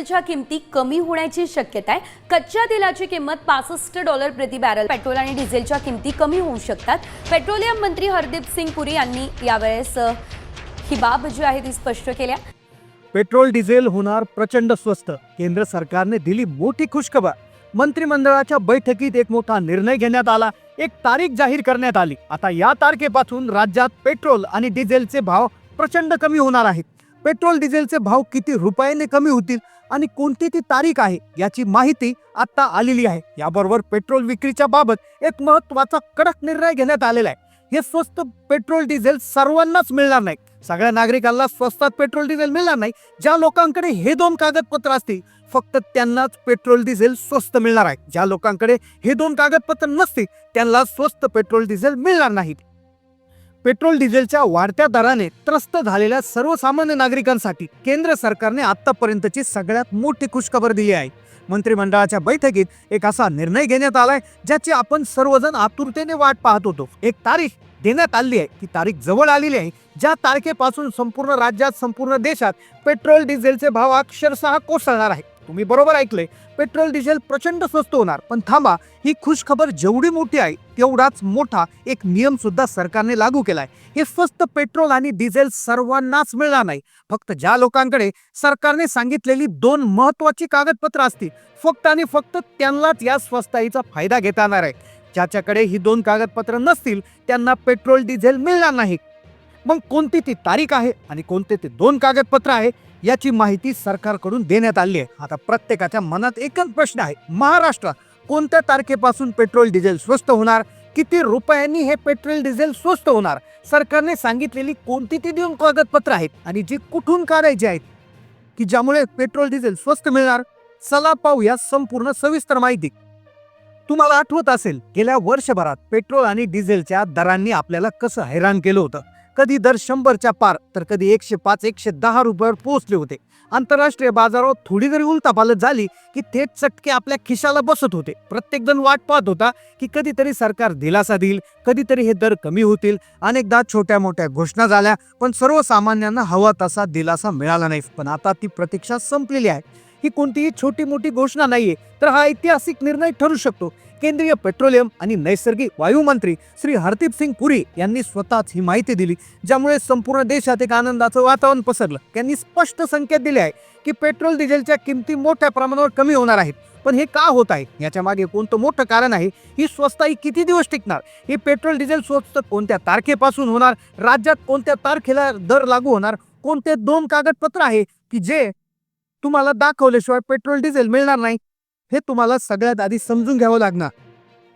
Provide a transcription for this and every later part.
डिझेलच्या किमती कमी होण्याची शक्यता आहे. कच्च्या तेलाची किंमत पासष्ट डॉलर प्रति बॅरल पेट्रोल आणि डिझेलच्या किमती कमी होऊ शकतात. पेट्रोलियम मंत्री हरदीप सिंग पुरी यांनी यावेळेस ही बाब जी आहे ती स्पष्ट केल्या. पेट्रोल डिझेल होणार प्रचंड स्वस्त. केंद्र सरकारने दिली मोठी खुशखबर. मंत्रिमंडळाच्या बैठकीत एक मोठा निर्णय घेण्यात आला. एक तारीख जाहीर करण्यात आली. आता या तारखेपासून राज्यात पेट्रोल आणि डिझेलचे भाव प्रचंड कमी होणार आहेत. पेट्रोल डिझेलचे भाव किती रुपयाने कमी होतील आणि कोणती ती तारीख आहे याची माहिती आता आलेली आहे. याबरोबर पेट्रोल विक्रीच्या बाबत एक महत्त्वाचा कडक निर्णय घेण्यात आलेला आहे. हे स्वस्त पेट्रोल डिझेल सर्वांनाच मिळणार नाही. सगळ्या नागरिकांना स्वस्तात पेट्रोल डिझेल मिळणार नाही. ज्या लोकांकडे हे दोन कागदपत्र असतील फक्त त्यांनाच पेट्रोल डिझेल स्वस्त मिळणार आहे. ज्या लोकांकडे हे दोन कागदपत्र नसतील त्यांना स्वस्त पेट्रोल डिझेल मिळणार नाहीत. पेट्रोल डिझेलच्या वाढत्या दराने त्रस्त झालेल्या सर्वसामान्य नागरिकांसाठी केंद्र सरकारने आतापर्यंतची सगळ्यात मोठी खुशखबर दिली आहे. मंत्रिमंडळाच्या बैठकीत एक असा निर्णय घेण्यात आलाय ज्याची आपण सर्वजण आतुरतेने वाट पाहत होतो. एक तारीख देण्यात आली आहे. ती तारीख जवळ आलेली आहे. ज्या तारखेपासून संपूर्ण राज्यात संपूर्ण देशात पेट्रोल डिझेलचे भाव अक्षरशः कोसळणार आहे तुम्ही बरोबर ऐकले पेट्रोल डिझेल प्रचंड स्वस्त होणार. पण थांबा ही खुशखबर जेवढी मोठी आहे तेवढाच मोठा एक नियम सुद्धा सरकारने लागू केलाय. हे स्वस्त पेट्रोल आणि डिझेल सर्वांनाच मिळणार नाही. फक्त ज्या लोकांकडे सरकारने सांगितलेली दोन महत्वाची कागदपत्र असतील फक्त आणि फक्त त्यांनाच या स्वस्ताईचा फायदा घेता येणार आहे. ज्याच्याकडे ही दोन कागदपत्र नसतील त्यांना पेट्रोल डिझेल मिळणार नाही. मग कोणती ती तारीख आहे आणि कोणते ते दोन कागदपत्र आहे याची माहिती सरकारकडून देण्यात आली आहे. आता प्रत्येकाच्या मनात एकच प्रश्न आहे. महाराष्ट्रात कोणत्या तारखेपासून पेट्रोल डिझेल स्वस्त होणार? किती रुपयांनी हे पेट्रोल डिझेल स्वस्त होणार? सरकारने सांगितलेली कोणती ती दोन कागदपत्र आहेत? आणि जी कुठून काढायची आहेत? की ज्यामुळे पेट्रोल डिझेल स्वस्त मिळणार? चला पाहूया संपूर्ण सविस्तर माहिती. तुम्हाला आठवत असेल गेल्या वर्षभरात पेट्रोल आणि डिझेलच्या दरांनी आपल्याला कसं हैराण केलं होतं? कधी दर शंभरच्या पार तर कधी एकशे पाच एकशे दहा रुपयावर पोहोचले होते. आंतरराष्ट्रीय बाजारावर थोडी जरी उलतापालत झाली की थेट चटके आपल्या खिशाला बसत होते. प्रत्येक जण वाट पाहत होता की कधीतरी सरकार दिलासा देईल कधीतरी हे दर कमी होतील. अनेकदा छोट्या मोठ्या घोषणा झाल्या पण सर्वसामान्यांना हवा तसा दिलासा मिळाला नाही. पण आता ती प्रतीक्षा संपलेली आहे. ही कोणतीही छोटी मोठी घोषणा नाहीये. तर हा ऐतिहासिक निर्णय ठरू शकतो. केंद्रीय पेट्रोलियम आणि नैसर्गिक वायू मंत्री श्री हरदीप सिंग पुरी यांनी स्वतःच ही माहिती दिली ज्यामुळे संपूर्ण देशात एक आनंदाचं वातावरण पसरलं. त्यांनी स्पष्ट संकेत दिले आहे की पेट्रोल डिझेलच्या किमती मोठ्या प्रमाणावर कमी होणार आहेत. पण हे का होत आहे? याच्या मागे कोणतं मोठं कारण आहे? ही स्वस्ताई किती दिवस टिकणार? हे पेट्रोल डिझेल स्वस्त कोणत्या तारखेपासून होणार? राज्यात कोणत्या तारखेला दर लागू होणार? कोणते दोन कागदपत्र आहे की जे तुम्हाला दाखवल्याशिवाय पेट्रोल डिझेल मिळणार नाही. हे तुम्हाला सगळ्यात आधी समजून घ्यावं लागणार.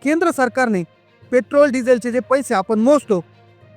केंद्र सरकारने पेट्रोल डिझेलचे जे पैसे आपण मोजतो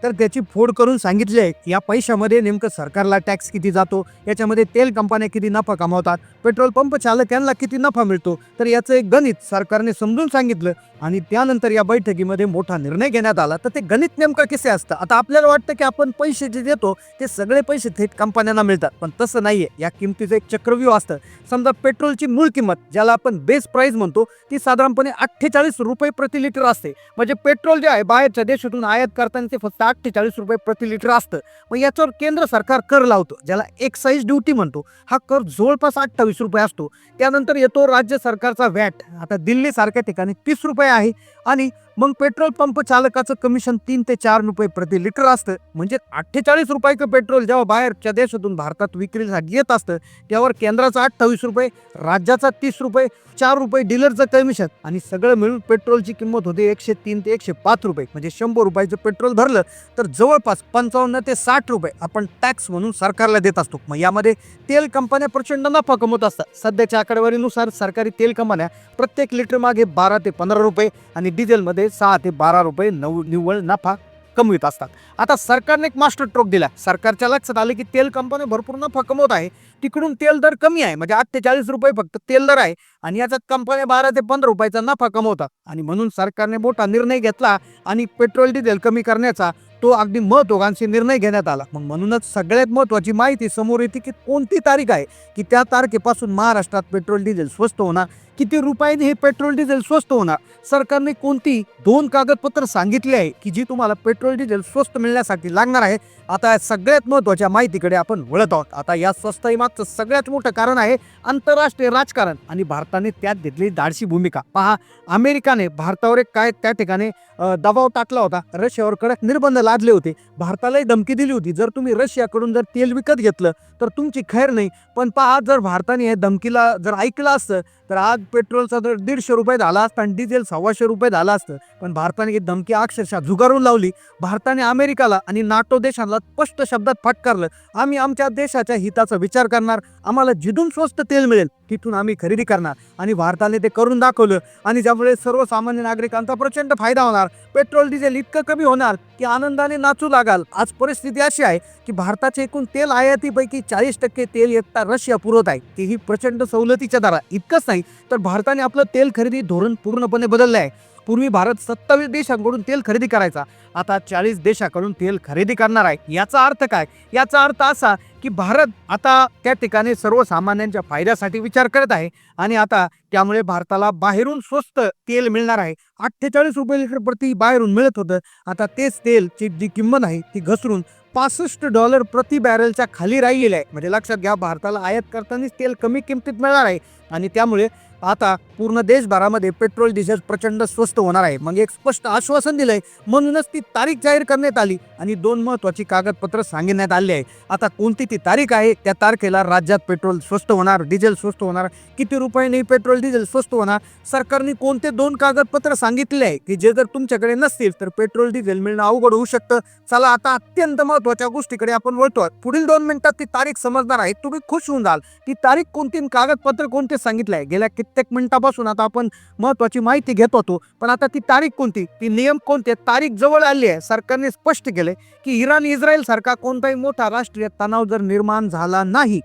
तर त्याची फोड करून सांगितले आहे या पैशामध्ये नेमकं सरकारला टॅक्स किती जातो याच्यामध्ये तेल कंपन्या किती नफा कमावतात पेट्रोल पंप चालक किती नफा मिळतो तर याचं एक गणित सरकारने समजून सांगितलं आणि त्यानंतर या बैठकीमध्ये मोठा निर्णय घेण्यात आला. तर ते गणित नेमकं कसे असतं? आता आपल्याला वाटतं की आपण पैसे जे देतो ते सगळे पैसे थेट कंपन्यांना मिळतात पण तसं नाही आहे या किमतीचं एक चक्रव्यूह असतं. समजा पेट्रोलची मूळ किंमत ज्याला आपण बेस प्राईस म्हणतो ती साधारणपणे अठ्ठेचाळीस रुपये प्रति लिटर असते. म्हणजे पेट्रोल जे आहे बाहेरच्या देशातून आयात करताना ते फक्त अठ्ठेचाळीस रुपये प्रति लिटर असतं. मग याच्यावर केंद्र सरकार कर लावतो. ज्याला एक्साईज ड्युटी म्हणतो हा कर जवळपास अठ्ठावीस रुपये असतो. त्यानंतर येतो राज्य सरकारचा व्हॅट आता दिल्लीसारख्या ठिकाणी तीस रुपये आहे आणि मग पेट्रोल पंप चालकाचं कमिशन तीन ते चार रुपये प्रति लिटर असतं. म्हणजे अठ्ठेचाळीस रुपयाचं पेट्रोल जेव्हा बाहेरच्या देशातून भारतात विक्रीसाठी येत असतं त्यावर केंद्राचा अठ्ठावीस रुपये राज्याचा तीस रुपये चार रुपये डीलरचं कमिशन आणि सगळं मिळून पेट्रोलची किंमत होते एकशे तीन ते एकशे पाच रुपये. म्हणजे शंभर रुपयाचं पेट्रोल भरलं तर जवळपास पंचावन्न ते साठ रुपये आपण टॅक्स म्हणून सरकारला देत असतो. मग यामध्ये तेल कंपन्या प्रचंड नफा कमवत असतात. सध्याच्या आकडेवारीनुसार सरकारी तेल कंपन्या प्रत्येक लिटर मागे बारा ते पंधरा रुपये आणि डिझेलमध्ये सहा ते बारा रुपये नऊ निव्वळ नफा कमवित असतात. आता सरकारने एक मास्टर ट्रोक दिला सरकारच्या लक्षात आलं की तेल कंपन्या भरपूर नफा कमवत आहे. तिकडून तेल दर कमी आहे. म्हणजे अठ्ठेचाळीस रुपये फक्त तेल दर आहे. आणि याच्यात कंपन्या बारा ते पंधरा रुपयाचा नफा कमवतात. आणि म्हणून सरकारने मोठा निर्णय घेतला आणि पेट्रोल डिझेल कमी करण्याचा तो अगदी महत्वाकांक्षी निर्णय घेण्यात आला. मग म्हणूनच सगळ्यात महत्वाची माहिती समोर येते की कोणती तारीख आहे? की त्या तारखेपासून महाराष्ट्रात पेट्रोल डिझेल स्वस्त होणार? किती रुपयाने हे पेट्रोल डिझेल स्वस्त होणार? सरकारने कोणती दोन कागदपत्र सांगितले आहे की जी तुम्हाला पेट्रोल डिझेल स्वस्त मिळण्यासाठी लागणार आहे? आता या सगळ्यात महत्त्वाच्या माहितीकडे आपण वळत आहोत. आता या स्वस्ताई मागचं सगळ्यात मोठं कारण आहे आंतरराष्ट्रीय राजकारण आणि भारताने त्यात घेतलेली धाडशी भूमिका. पहा अमेरिकाने भारतावर एक काय त्या ठिकाणी दबाव टाकला होता. रशियावर कडक निर्बंध लादले होते. भारतालाही धमकी दिली होती. जर तुम्ही रशियाकडून जर तेल विकत घेतलं तर तुमची खैर नाही. पण पहा जर भारताने धमकीला जर ऐकलं असतं तर आज पेट्रोलचा दर दीडशे रुपये झाला असता आणि डिझेल सव्वाशे रुपये झाला असतं. पण भारताने ही धमकी अक्षरशः झुगारून लावली. भारताने अमेरिकाला आणि नाटो देशांना स्पष्ट शब्दात फटकारलं. आम्ही आमच्या देशाच्या हिताचा विचार करणार. आम्हाला जिथून स्वस्त तेल मिळेल तिथून आम्ही खरेदी करणार. आणि भारताने ते करून दाखवलं. आणि ज्यामुळे सर्वसामान्य नागरिकांचा प्रचंड फायदा होणार. पेट्रोल डिझेल इतकं कमी होणार की आनंदाने नाचू लागाल. आज परिस्थिती अशी आहे की भारताचे एकूण तेल आयातीपैकी चाळीस टक्के तेल एकटा रशिया पुरवत आहे. तेही प्रचंड सवलतीच्या दरात. इतकंच नाही तर भारताने आपलं तेल खरेदी धोरण पूर्णपणे बदललं आहे पूर्वी भारत सत्तावीस देशांकडून तेल खरेदी करायचा. आता चाळीस देशाकडून तेल खरेदी करणार आहे. याचा अर्थ काय? याचा अर्थ असा की भारत आता त्या ठिकाणी सर्वसामान्यांच्या फायद्यासाठी विचार करत आहे आणि आता त्यामुळे भारताला बाहेरून स्वस्त तेल मिळणार आहे. अठ्ठेचाळीस रुपये लिटर प्रति बाहेरून मिळत होतं. आता तेच तेलची जी किंमत आहे ती घसरून पासष्ट डॉलर प्रति बॅरलच्या खाली राहिलेली आहे. म्हणजे लक्षात घ्या भारताला आयात करतानाच तेल कमी किमतीत मिळणार आहे. आणि त्यामुळे आता पूर्ण देशभरामध्ये पेट्रोल डिझेल प्रचंड स्वस्त होणार आहे. मग एक स्पष्ट आश्वासन दिलंय म्हणूनच ती तारीख जाहीर करण्यात आली आणि दोन महत्वाची कागदपत्र सांगण्यात आली आहे आता कोणती ती तारीख आहे? त्या तारखेला राज्यात पेट्रोल स्वस्त होणार डिझेल स्वस्त होणार किती रुपयाने पेट्रोल डिझेल स्वस्त होणार? सरकारने कोणते दोन कागदपत्र सांगितले आहे? की जे जर तुमच्याकडे नसतील तर पेट्रोल डिझेल मिळणं अवघड होऊ शकतं. चला आता अत्यंत महत्त्वाच्या गोष्टीकडे आपण वळतो पुढील दोन मिनिटात ती तारीख समजणार आहे. तुम्ही खुश होऊन जाल. ती तारीख कोणती कागदपत्र कोणते सांगितले आहे? गेल्या प्रत्येक मिनिटापासून आता आपण महत्वाची माहिती घेत होतो. पण आता ती तारीख कोणती? ती नियम कोणते? तारीख जवळ आली आहे. सरकारने स्पष्ट केले की इराण इस्रायल सारखा कोणताही मोठा राष्ट्रीय तणाव जर निर्माण झाला नाही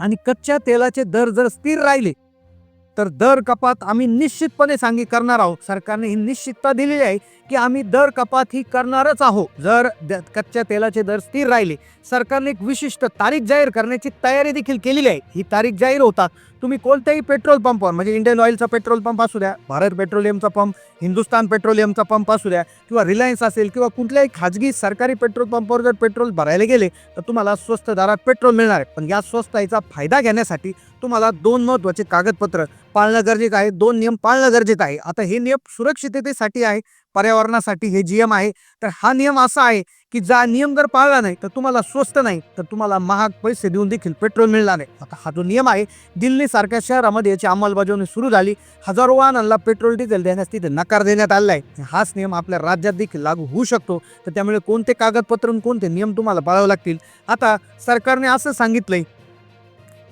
आणि कच्च्या तेलाचे दर जर स्थिर राहिले तर दर कपात आम्ही निश्चितपणे सांगी करणार आहोत. सरकारने ही निश्चितता दिलेली आहे की आम्ही दर कपात ही करणारच आहोत. जर द- कच्च्या तेलाचे दर स्थिर राहिले सरकारने एक विशिष्ट तारीख जाहीर करण्याची तयारी देखील केलेली आहे. ही तारीख जाहीर होतात तुम्ही कोणत्याही पेट्रोल पंपावर म्हणजे इंडियन ऑइलचा पेट्रोल पंप असू द्या भारत पेट्रोलियमचा पंप हिंदुस्तान पेट्रोलियमचा पंप असू द्या किंवा रिलायन्स असेल किंवा कुठल्याही खाजगी सरकारी पेट्रोल पंपावर जर पेट्रोल भरायला गेले तर तुम्हाला स्वस्त दरात पेट्रोल मिळणार आहे. पण या स्वस्ताईचा फायदा घेण्यासाठी तुम्हाला दोन महत्त्वाचे कागदपत्र पाळणं गरजेचं आहे दोन नियम पाळणं गरजेचं आहे. आता हे नियम सुरक्षिततेसाठी आहे पर्यावरणासाठी हे नियम आहे. तर हा नियम असा आहे की जा नियम जर पाळला नाही तर तुम्हाला स्वस्त नाही तर तुम्हाला महाग पैसे देऊन देखील पेट्रोल मिळणार नाही. आता हा जो नियम आहे दिल्ली सारख्या शहरामध्ये याची अंमलबजावणी सुरू झाली. हजारो वाहनांना पेट्रोल डिझेल देण्यास तिथे नकार देण्यात आला आहे हाच नियम आपल्या राज्यात देखील लागू होऊ शकतो. तर त्यामुळे कोणते कागदपत्र आणि कोणते नियम तुम्हाला पाळावे लागतील? आता सरकारने असं सांगितलंय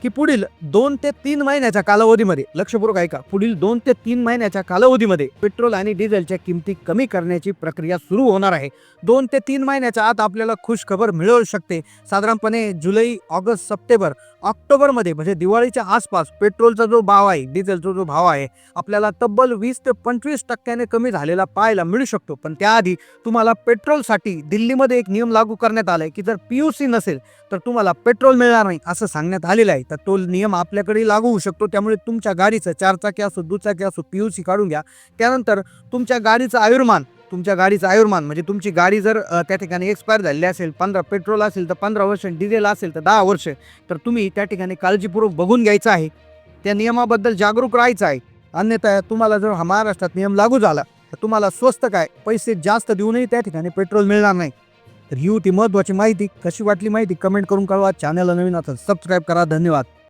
की पुढील दोन ते तीन महिन्याच्या कालावधीमध्ये लक्षपूर्वक ऐका पुढील दोन ते तीन महिन्याच्या कालावधीमध्ये पेट्रोल आणि डिझेलच्या किमती कमी करण्याची प्रक्रिया सुरू होणार आहे. दोन ते तीन महिन्याच्या आत आपल्याला खुश खबर मिळू शकते. साधारणपणे जुलै ऑगस्ट सप्टेंबर ऑक्टोबरमध्ये म्हणजे दिवाळीच्या आसपास पेट्रोलचा जो भाव आहे डिझेलचा जो भाव आहे आपल्याला तब्बल वीस ते पंचवीस टक्क्याने कमी झालेला पाहायला मिळू शकतो. पण त्याआधी तुम्हाला पेट्रोलसाठी दिल्लीमध्ये एक नियम लागू करण्यात आलाय की जर पी यू सी नसेल तर तुम्हाला पेट्रोल मिळणार नाही असं सांगण्यात आलेलं आहे. तर तो नियम आपल्याकडे लागू होऊ शकतो. त्यामुळे तुमच्या गाडीचं चारचाकी असो दुचाकी असो पी यू सी काढून घ्या. त्यानंतर तुमच्या गाडीचं आयुर्मान तुमच्या गाडीचं आयुर्मान म्हणजे तुमची गाडी जर त्या ठिकाणी एक्सपायर झालेली असेल पंधरा पेट्रोल असेल तर पंधरा वर्ष डिझेल असेल तर दहा वर्ष तर तुम्ही त्या ठिकाणी काळजीपूर्वक बघून घ्यायचं आहे. त्या नियमाबद्दल जागरूक राहायचं आहे. अन्यथा तुम्हाला जर हा महाराष्ट्रात नियम लागू झाला तर तुम्हाला स्वस्त काय? पैसे जास्त देऊनही त्या ठिकाणी पेट्रोल मिळणार नाही. तर ही होती महत्त्वाची माहिती. कशी वाटली माहिती कमेंट करून कळवा. चॅनलला नवीन असेल सबस्क्राईब करा. धन्यवाद.